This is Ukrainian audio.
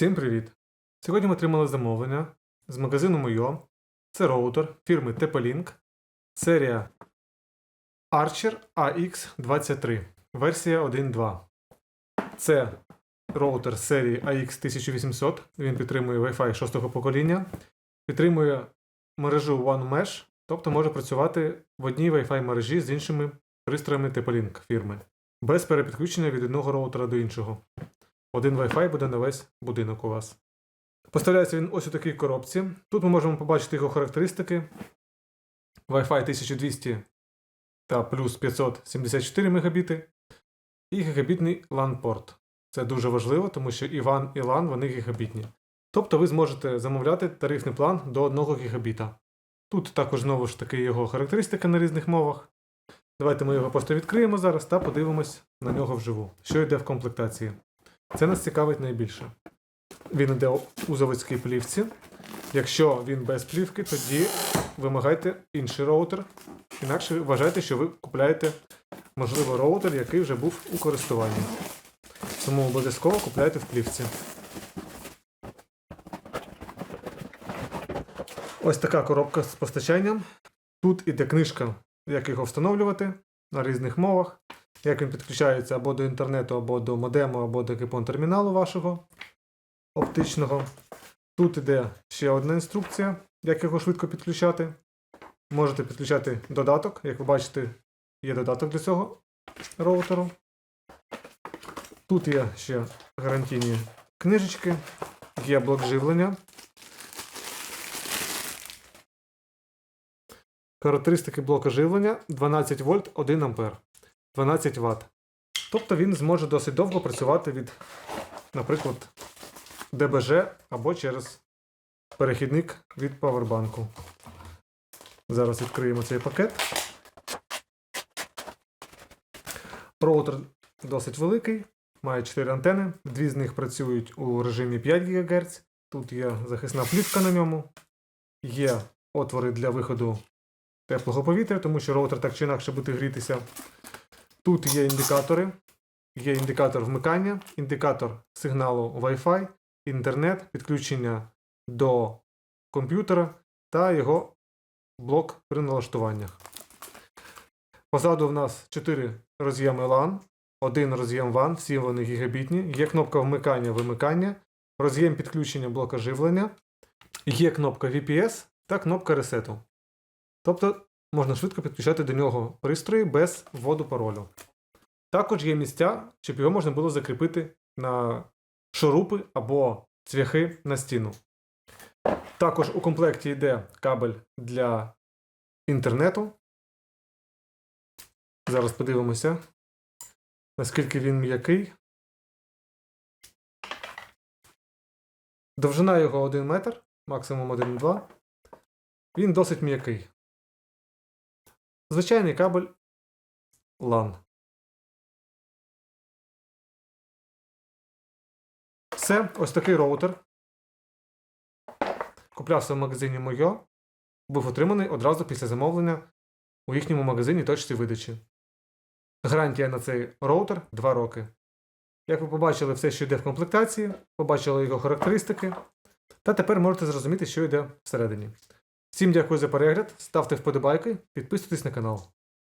Всім привіт! Сьогодні ми отримали замовлення з магазину Мойо. Це роутер фірми TP-Link, серія Archer AX23, версія 1.2. Це роутер серії AX1800. Він підтримує Wi-Fi 6 покоління, підтримує мережу OneMesh, тобто може працювати в одній Wi-Fi мережі з іншими пристроями TP-Link фірми, без перепідключення від одного роутера до іншого. Один Wi-Fi буде на весь будинок у вас. Поставляється він ось у такій коробці. Тут ми можемо побачити його характеристики. Wi-Fi 1200 та плюс 574 Мбіти і гігабітний LAN-порт. Це дуже важливо, тому що і WAN, і LAN вони гігабітні. Тобто ви зможете замовляти тарифний план до 1 гігабіта. Тут також знову ж таки його характеристика на різних мовах. Давайте ми його просто відкриємо зараз та подивимось на нього вживу, що йде в комплектації. Це нас цікавить найбільше. Він йде у заводській плівці. Якщо він без плівки, тоді вимагайте інший роутер. Інакше вважайте, що ви купляєте, можливо, роутер, який вже був у користуванні. Тому обов'язково купляйте в плівці. Ось така коробка з постачанням. Тут іде книжка, як його встановлювати на різних мовах, як він підключається або до інтернету, або до модему, або до кипон терміналу вашого оптичного. Тут іде ще одна інструкція, як його швидко підключати. Можете підключати додаток, як ви бачите, є додаток для цього роутеру. Тут є ще гарантійні книжечки, є блок живлення. Характеристики блока живлення 12 вольт 1 ампер. 12 Вт. Тобто він зможе досить довго працювати від, наприклад, ДБЖ або через перехідник від павербанку. Зараз відкриємо цей пакет. Роутер досить великий, має 4 антени, дві з них працюють у режимі 5 ГГц. Тут є захисна плівка на ньому, є отвори для виходу теплого повітря, тому що роутер так чи інакше буде грітися. Тут є індикатори. Є індикатор вмикання, індикатор сигналу Wi-Fi, інтернет, підключення до комп'ютера та його блок при налаштуваннях. Позаду в нас 4 роз'єми LAN, один роз'єм WAN, всі вони гігабітні, є кнопка вмикання-вимикання, роз'єм підключення блока живлення, є кнопка VPS та кнопка ресету. Тобто можна швидко підключати до нього пристрої без вводу паролю. Також є місця, щоб його можна було закріпити на шурупи або цвяхи на стіну. Також у комплекті йде кабель для інтернету. Зараз подивимося, наскільки він м'який. Довжина його 1 метр, максимум 1,2. Він досить м'який. Звичайний кабель LAN. Це ось такий роутер. Куплявся в магазині Мойо. Був отриманий одразу після замовлення у їхньому магазині точці видачі. Гарантія на цей роутер 2 роки. Як ви побачили все, що йде в комплектації, побачили його характеристики. Та тепер можете зрозуміти, що йде всередині. Всім дякую за перегляд, ставте вподобайки, підписуйтесь на канал.